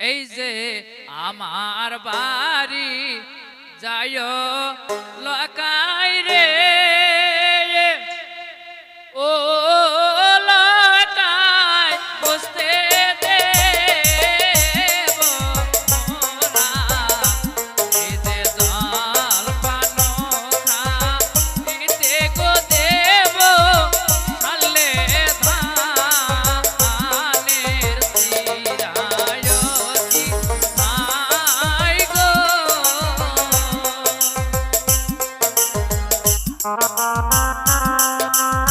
এই যে আমার বাড়ি যায় লকা Música